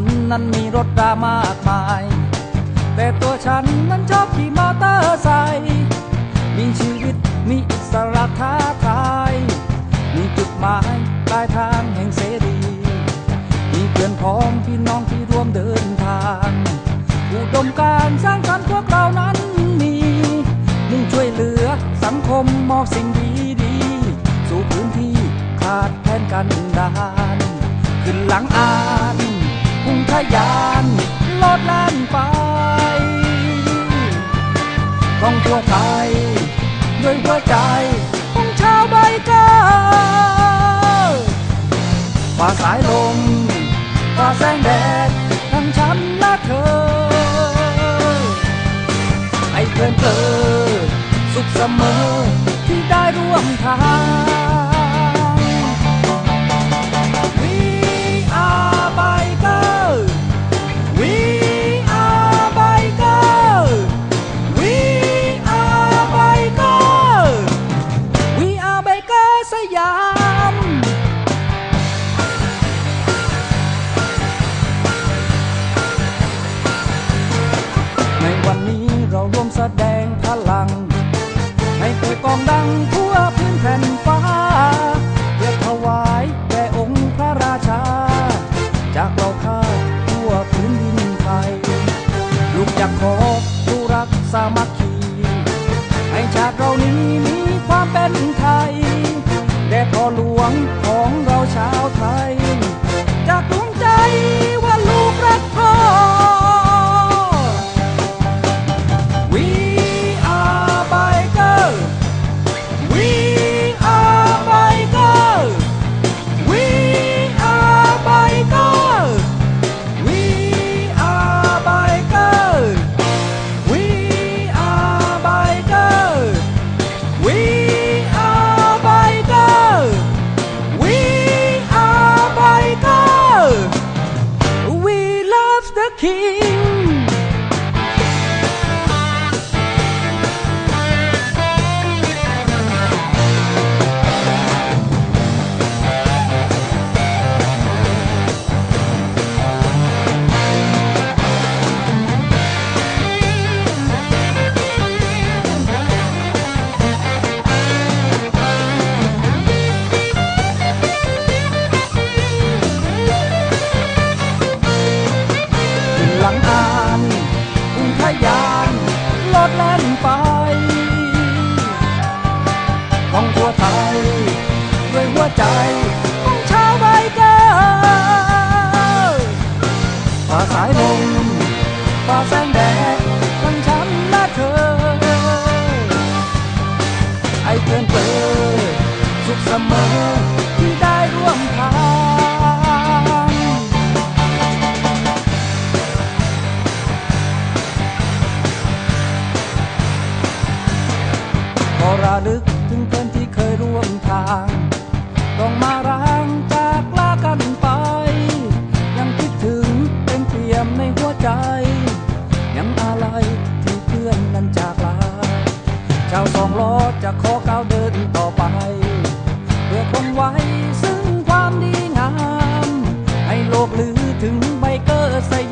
นั้นมีรถรามากมาย แต่ตัวฉันนั้นชอบขี่มอเตอร์ไซค์มีชีวิตมีอิสระท้าทาย มีจุดหมายปลายทางแห่งเสรี มีเพื่อนพ้องพี่น้องที่ร่วมเดินทางอุดมการสร้างสรรค์พวกเรานั้นมีมุ่งช่วยเหลือสังคมมอบสิ่งดีดีๆสู่พื้นที่ขาดแคลนกันดานขึ้นหลังอา ทยานโลดแล่นไปท่องทั่วไทยด้วยหัวใจของชาวใบเกอร์ฝ่าสายลมฝ่าแสงแดดทั้งฉันและเธอไอ้เพลินเพลอสุขเสมอ องดังทั่วพื้นแผ่นฟ้าเพื่อถวายแด่องค์พระราชา จากเราข้าทั่วพื้นดินไทย ลูกอยากขอผู้รักสามัคคี ให้ชาติเรานี้มีความเป็นไทยแด่พ่อหลวงของเราชาวไทย จากดวงใจ ของชาวไบเกอร์ฝ่าสายลมฝ่าแสงแดดทั้งฉันและเธอ ไอ้เพื่อนเปลอสุขเสมอที่ได้ร่วมทางขอระลึก รอจะขอก้าวเดินต่อไป เพื่อคงไว้ซึ่งความดีงาม ให้โลกลือถึงไบเกอร์สย